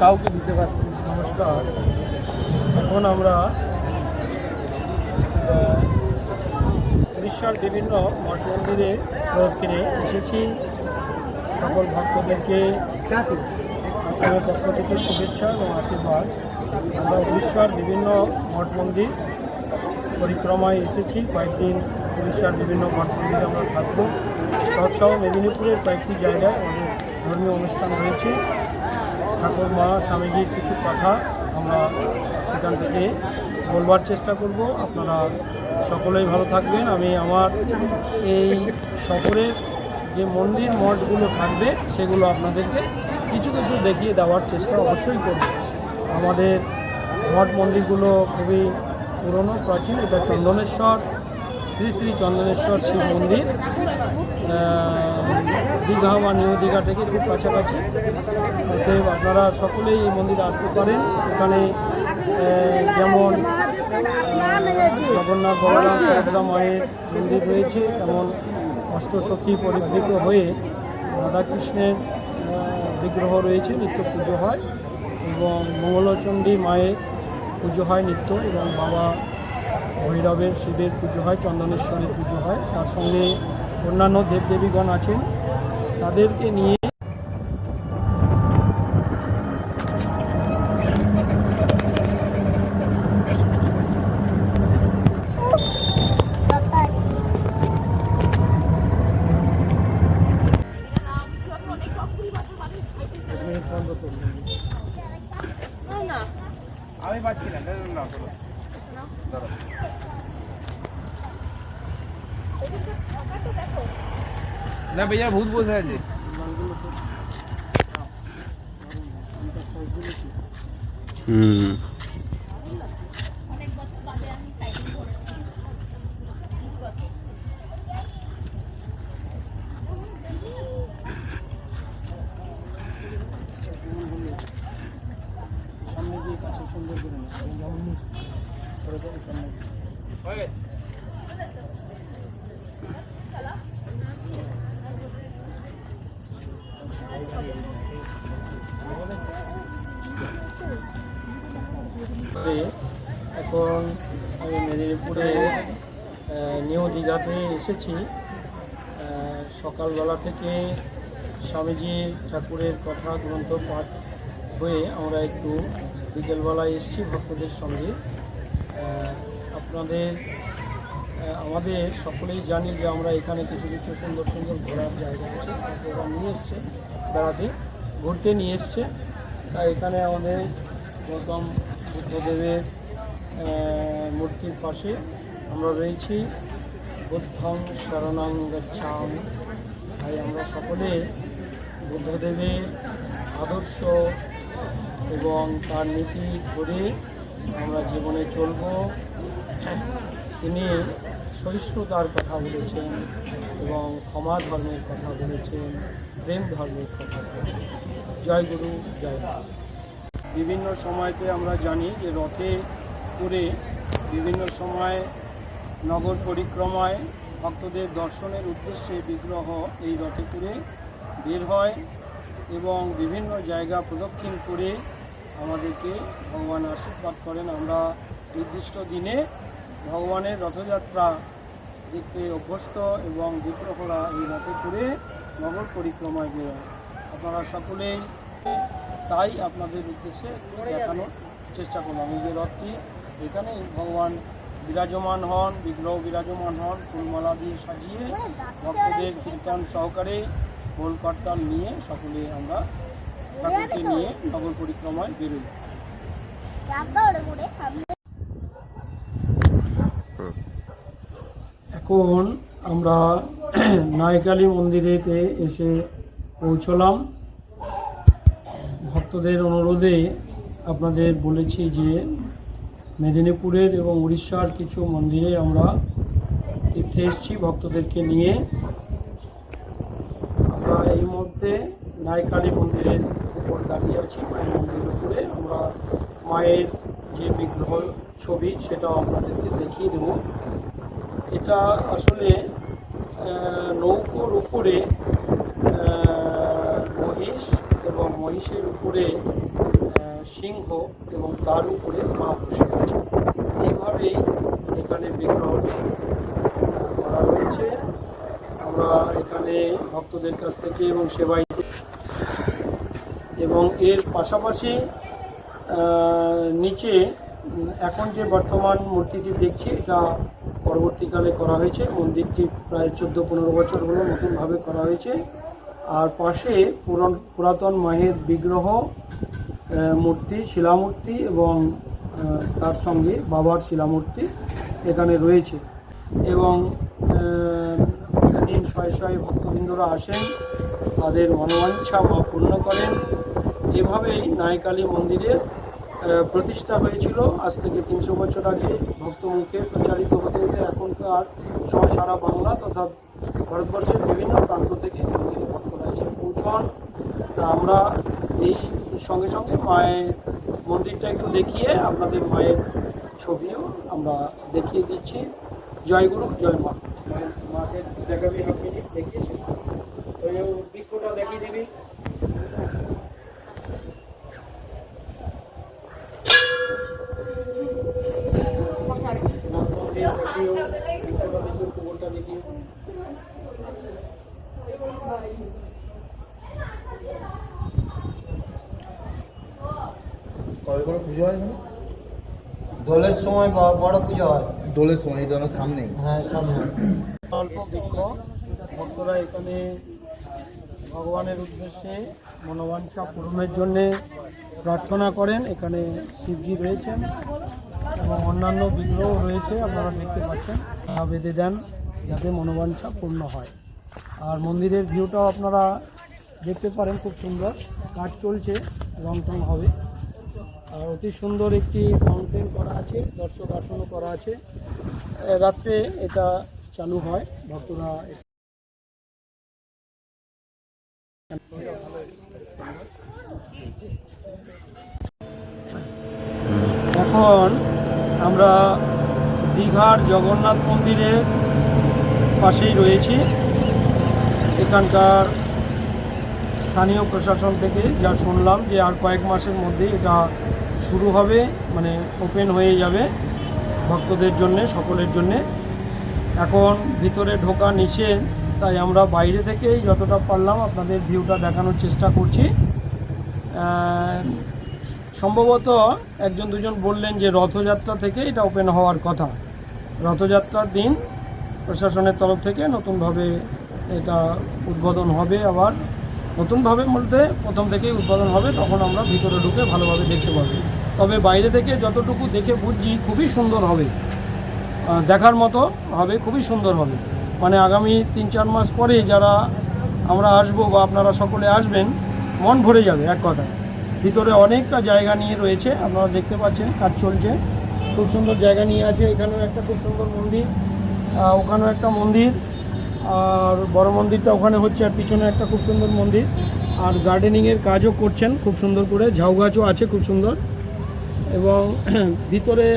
কাউকে দিতে পারছি নমস্কার এখন আমরা উড়িষ্যার বিভিন্ন মঠ মন্দিরে প্রদক্ষিণে এসেছি। সকল ভক্তদেরকে আশ্রমের পক্ষ থেকে শুভেচ্ছা এবং আশীর্বাদ। আমরা উড়িষ্যার বিভিন্ন মঠ মন্দির পরিক্রমায় এসেছি। কয়েকদিন উড়িষ্যার বিভিন্ন মঠ মন্দিরে আমরা থাকব। তৎসহ মেদিনীপুরের কয়েকটি জায়গায় আমাদের ধর্মীয় অনুষ্ঠান হয়েছে। ঠাকুর, মা, স্বামীজির কিছু কথা আমরা সেখান থেকে বলবার চেষ্টা করব। আপনারা সকলেই ভালো থাকবেন। আমি আমার এই শহরের যে মন্দির, মঠগুলো থাকবে, সেগুলো আপনাদেরকে কিছু কিছু দেখিয়ে দেওয়ার চেষ্টা অবশ্যই করব। আমাদের মঠ মন্দিরগুলো খুবই পুরনো, প্রাচীন। এটা চন্দনেশ্বর, শ্রী শ্রী চন্দনেশ্বর শিব মন্দির। দীঘা বা নিউ দীঘা থেকে খুব কাছাকাছি। অতএব আপনারা সকলেই এই মন্দিরে আসতে পারেন। এখানে যেমন, জগন্নাথ বলরাম সুভদ্রা মায়ের মন্দির রয়েছে, তেমন অষ্টসখী পরিবৃত হয়ে রাধাকৃষ্ণের বিগ্রহ রয়েছে, নিত্য পুজো হয় এবং মঙ্গলচণ্ডী মায়ের পুজো হয় নিত্য এবং বাবা ভৈরবের শিবের পুজো হয়, চন্দনেশ্বরের পুজো হয়। তার সঙ্গে অন্যান্য দেবদেবীগণ আছেন। তাদেরকে নিয়ে আমি পাচ্ছি না। দাঁড়াও। না ভাইয়া ভূত বসে আছে হুম সামনে এখন আমি মেদিনীপুরে নিউ দীঘাতে এসেছি। সকালবেলা থেকে স্বামীজির ঠাকুরের কথা গ্রন্থ পাঠ হয়ে আমরা একটু বিকেলবেলায় এসেছি ভক্তদের সঙ্গে। আপনাদের আমাদের সকলেই জানি যে আমরা এখানে কিছু কিছু সুন্দর সুন্দর ঘোরার জায়গা আছে ঠাকুররা নিয়ে এসছে, বেড়াতে, ঘুরতে নিয়ে এসছে। তাই এখানে আমাদের গৌতম বুদ্ধদেবের মূর্তির পাশে আমরা রয়েছি। বুদ্ধং শরণং গচ্ছাম। তাই আমরা সকলে বুদ্ধদেবের আদর্শ এবং তার নীতি করে আমরা জীবনে চলব। তিনি সহিষ্ণুতার কথা বলেছেন এবং ক্ষমা ধর্মের কথা বলেছেন, প্রেম ধর্মের কথা বলেছেন। জয় গুরু, জয় বিভিন্ন সময়তে আমরা জানি যে রথে করে বিভিন্ন সময় নগর পরিক্রমায় ভক্তদের দর্শনের উদ্দেশ্যে বিগ্রহ এই রথে করে বের হয় এবং বিভিন্ন জায়গা প্রদক্ষিণ করে আমাদেরকে ভগবান আশীর্বাদ করেন। আমরা নির্দিষ্ট দিনে ভগবানের রথযাত্রা দেখতে অভ্যস্ত এবং বিগ্রহরা এই রথে করে নগর পরিক্রমায় বেরোয় আপনারা সকলেই তাই আপনাদের উদ্দেশ্যে দেখানোর চেষ্টা করলাম। এই যে রথটি এখানে ভগবান বিরাজমান হন, বিগ্রহ বিরাজমান হন, ফুলমালা দিয়ে সাজিয়ে ভক্তদের কীর্তন সহকারে কর্তাল নিয়ে সকলে আমরা ঠাকুরকে নিয়ে নগর পরিক্রমায় বেরোই। এখন আমরা নায়কালী মন্দিরেতে এসে পৌঁছলাম। ভক্তদের অনুরোধে আপনাদের বলেছি যে মেদিনীপুরের এবং উড়িষ্যার কিছু মন্দিরে আমরা তীর্থে এসেছি ভক্তদেরকে নিয়ে। আমরা এই মুহূর্তে নায়কালী মন্দিরের উপর দাঁড়িয়ে আছি, মায়ের মন্দিরের উপরে। আমরা মায়ের যে বিগ্রহ ছবি, সেটাও আপনাদেরকে দেখিয়ে দেব। এটা আসলে নৌকোর উপরে মহিষ এবং মহিষের উপরে সিংহ এবং তার উপরে মা বসে আছে। এইভাবেই এখানে বিগ্রহটি করা রয়েছে আমরা এখানে ভক্তদের কাছ থেকে এবং সেবাই এবং এর পাশাপাশি নিচে এখন যে বর্তমান মূর্তিটি দেখছি, এটা পরবর্তীকালে করা হয়েছে। মন্দিরটি প্রায় চোদ্দ পনেরো বছর হলো নতুনভাবে করা হয়েছে। আর পাশে পুরন পুরাতন মায়ের বিগ্রহ মূর্তি, শিলামূর্তি এবং তার সঙ্গে বাবার শিলামূর্তি এখানে রয়েছে। এবং দিন শয়ে শয়ে ভক্তবৃন্দরা আসেন, তাদের মনোবাঞ্ছা বা পূর্ণ করেন। এভাবেই নায়কালী মন্দিরের প্রতিষ্ঠা হয়েছিল। আজ থেকে তিনশো বছর আগে ভক্তমুখে প্রচারিত হতে হতে এখনকার সময় সারা বাংলা তথা ভারতবর্ষের বিভিন্ন প্রান্ত থেকে মন্দিরে ভক্তরা এসে পৌঁছান। তা আমরা এই সঙ্গে সঙ্গে মায়ের মন্দিরটা একটু দেখিয়ে আপনাদের মায়ের ছবিও আমরা দেখিয়ে দিচ্ছি। জয় গুরু জয় মা। মাকে দেখাবি হাফ মিনিট দেখিয়ে ওই বৃক্ষটা দেখিয়ে দিবি। কবে করে পুজো হয় এখানে? দোলের সময় ব- বড় পুজো হয়। দোলের সময় জন্য সামনেই হ্যাঁ সামনে। অল্প বৃক্ষ ভক্তরা এখানে ভগবানের উদ্দেশ্যে মনোবাঞ্ছা পূরণের জন্যে প্রার্থনা করেন। এখানে শিবজি রয়েছেন এবং অন্যান্য বিগ্রহ রয়েছে আপনারা দেখতে পাচ্ছেন। তা বেঁধে দেন যাতে মনোবাঞ্ছা পূর্ণ হয়। আর মন্দিরের ভিউটাও আপনারা দেখতে পারেন খুব সুন্দর। কাজ চলছে রং টং হবে। আর অতি সুন্দর একটি ফাউন্টেন করা আছে দর্শক আসনও করা আছে। রাত্রে এটা চালু হয়, ভক্তরা এখন আমরা দীঘার জগন্নাথ মন্দিরের পাশেই রয়েছি। এখানকার স্থানীয় প্রশাসন থেকে যা শুনলাম যে আর কয়েক মাসের মধ্যে এটা শুরু হবে মানে ওপেন হয়ে যাবে ভক্তদের জন্যে, সকলের জন্যে। এখন ভিতরে ঢোকা নিষেধ, তাই আমরা বাইরে থেকেই যতটা পারলাম আপনাদের ভিউটা দেখানোর চেষ্টা করছি। সম্ভবত একজন দুজন বললেন যে রথযাত্রা থেকে এটা ওপেন হওয়ার কথা। রথযাত্রার দিন প্রশাসনের তরফ থেকে নতুনভাবে এটা উদ্বোধন হবে আবার। নতুনভাবে বলতে প্রথম থেকেই উদ্বোধন হবে, তখন আমরা ভিতরে ঢুকে ভালোভাবে দেখতে পাবো। তবে বাইরে থেকে যতটুকু দেখে বুঝছি, খুবই সুন্দর হবে। দেখার মতো হবে, খুবই সুন্দর হবে। মানে আগামী তিন চার মাস পরে যারা আমরা আসব বা আপনারা সকলে আসবেন, মন ভরে যাবে এক কথা ভিতরে অনেকটা জায়গা নিয়ে রয়েছে, আপনারা দেখতে পাচ্ছেন কাজ চলছে। খুব সুন্দর জায়গা নিয়ে আছে, এখানেও একটা খুব সুন্দর মন্দির ওখানেও একটা মন্দির। আর বড় মন্দিরটা ওখানে হচ্ছে, আর পিছনে একটা খুব সুন্দর মন্দির। আর গার্ডেনিংয়ের কাজও করছেন, খুব সুন্দর করে। ঝাউ গাছও আছে, খুব সুন্দর। এবং ভিতরে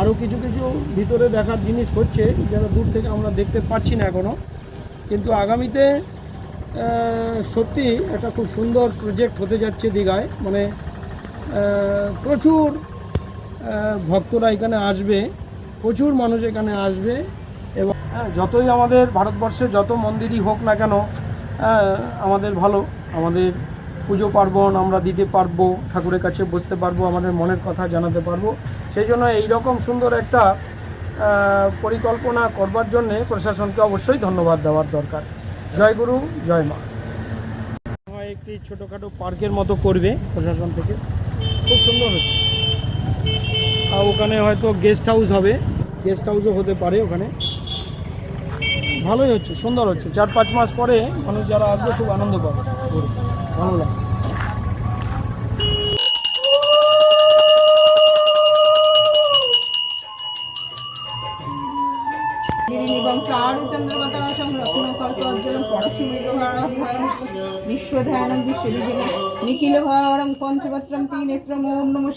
আরও কিছু কিছু ভিতরে দেখার জিনিস হচ্ছে যারা দূর থেকে আমরা দেখতে পাচ্ছি না এখনও কিন্তু আগামীতে সত্যি একটা খুব সুন্দর প্রজেক্ট হতে যাচ্ছে দীঘায়। মানে প্রচুর ভক্তরা এখানে আসবে, প্রচুর মানুষ এখানে আসবে। এবং হ্যাঁ, যতই আমাদের ভারতবর্ষে যত মন্দিরই হোক না কেন আহ, আমাদের ভালো। আমাদের পুজো পার্বণ আমরা দিতে পারব ঠাকুরের কাছে বসতে পারব আমাদের মনের কথা জানাতে পারব। সেই জন্য এইরকম সুন্দর একটা পরিকল্পনা করবার জন্যে প্রশাসনকে অবশ্যই ধন্যবাদ দেওয়ার দরকার। জয় গুরু জয় মা। একটি ছোটোখাটো পার্কের মতো করবে প্রশাসন থেকে। খুব সুন্দর হচ্ছে আর ওখানে হয়তো গেস্ট হাউস হবে। গেস্ট হাউসও হতে পারে ওখানে। ভালোই হচ্ছে, সুন্দর হচ্ছে। চার পাঁচ মাস পরে মানুষ যারা আসবে খুব আনন্দ পাবে। ভালো লাগে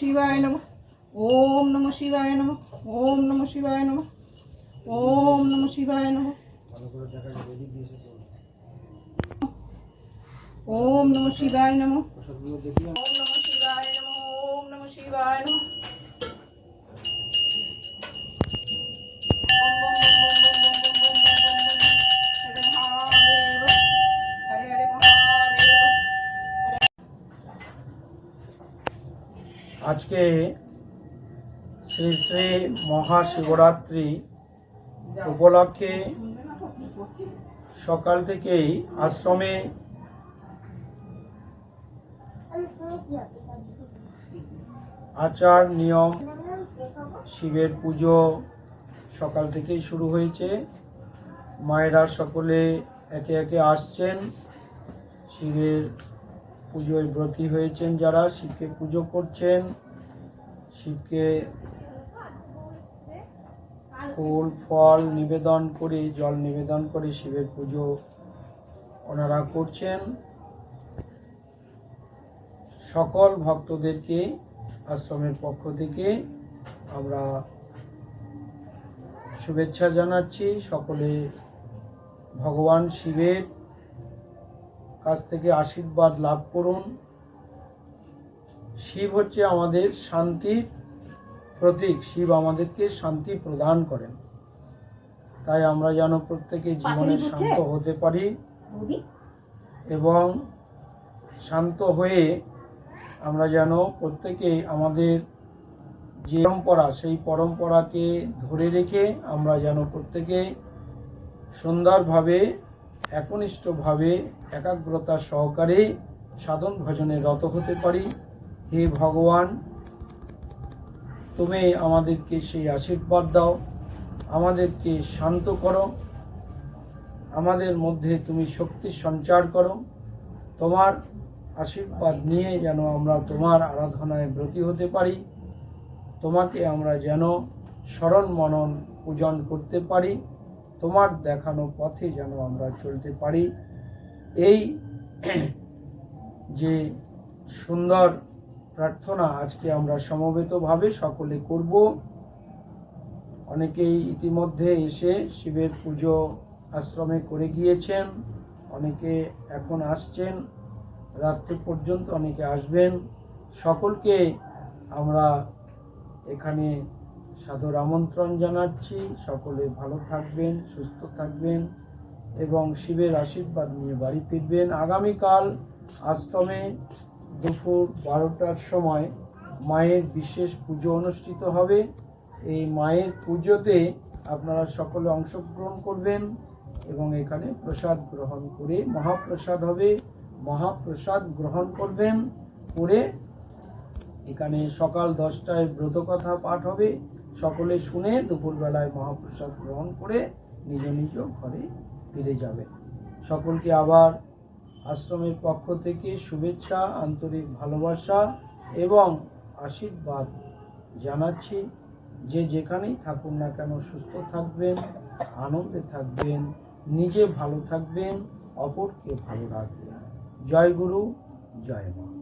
শিবায় নম, ওম নম শিবায় নম, ওম নম শিবায় নম। ওম নম শিবায় নম ওম শিবায় আজকে শ্রী শ্রী মহাশিবরাত্রি উপলক্ষে সকাল থেকেই আশ্রমে আচার, নিয়ম, শিবের পুজো সকাল থেকেই শুরু হয়েছে। মায়েরা সকলে একে একে আসছেন। শিবের পুজোয় ব্রতী হয়েছেন যারা। শিবকে পুজো করছেন। শিবকে ফুল, ফল নিবেদন করে, জল নিবেদন করে, শিবের পুজো ওনারা করছেন। সকল ভক্তদেরকে, আশ্রমের পক্ষ থেকে আমরা শুভেচ্ছা জানাচ্ছি। সকলে ভগবান শিবের কাছ থেকে আশীর্বাদ লাভ করুন। শিব হচ্ছে আমাদের শান্তির প্রতীক শিব আমাদেরকে শান্তি প্রদান করেন। তাই আমরা যেন প্রত্যেকে জীবনে শান্ত হতে পারি এবং শান্ত হয়ে আমরা যেন প্রত্যেকে আমাদের যে পরম্পরা সেই পরম্পরাকে ধরে রেখে আমরা যেন প্রত্যেকে সুন্দরভাবে একনিষ্ঠভাবে একাগ্রতা সহকারে সাধন ভজনে রত হতে পারি। হে ভগবান তুমি আমাদেরকে সেই আশীর্বাদ দাও, আমাদেরকে শান্ত করো, আমাদের মধ্যে তুমি শক্তি সঞ্চার করো। তোমার আশীর্বাদ নিয়ে যেন আমরা তোমার আরাধনায় ব্রতী হতে পারি, তোমাকে আমরা যেন স্মরণ মনন পূজন করতে পারি, তোমার দেখানো পথে যেন আমরা চলতে পারি। এই যে সুন্দর প্রার্থনা আজকে আমরা সমবেতভাবে সকলে করব। অনেকেই ইতিমধ্যে এসে শিবের পুজো আশ্রমে করে গিয়েছেন, অনেকে এখন আসছেন, রাত্রি পর্যন্ত অনেকে আসবেন। সকলকে আমরা এখানে সাদর আমন্ত্রণ জানাচ্ছি। সকলে ভালো থাকবেন, সুস্থ থাকবেন এবং শিবের আশীর্বাদ নিয়ে বাড়ি ফিরবেন। আগামীকাল আশ্রমে দুপুর বারোটার সময় মায়ের বিশেষ পুজো অনুষ্ঠিত হবে। এই মায়ের পুজোতে আপনারা সকলে অংশগ্রহণ করবেন এবং এখানে প্রসাদ গ্রহণ করে মহাপ্রসাদ হবে। মহাপ্রসাদ গ্রহণ করবেন করে এখানে সকাল দশটায় ব্রতকথা পাঠ হবে। সকলে শুনে দুপুরবেলায় মহাপ্রসাদ গ্রহণ করে নিজ নিজ ঘরে ফিরে যাবে সকলকে আবার আশ্রমের পক্ষ থেকে শুভেচ্ছা, আন্তরিক ভালোবাসা এবং আশীর্বাদ জানাচ্ছি। যে যেখানেই থাকুন না কেন, সুস্থ থাকবেন, আনন্দে থাকবেন, নিজে ভালো থাকবেন, অপরকে ভালো রাখবেন। জয় গুরু, জয় মা।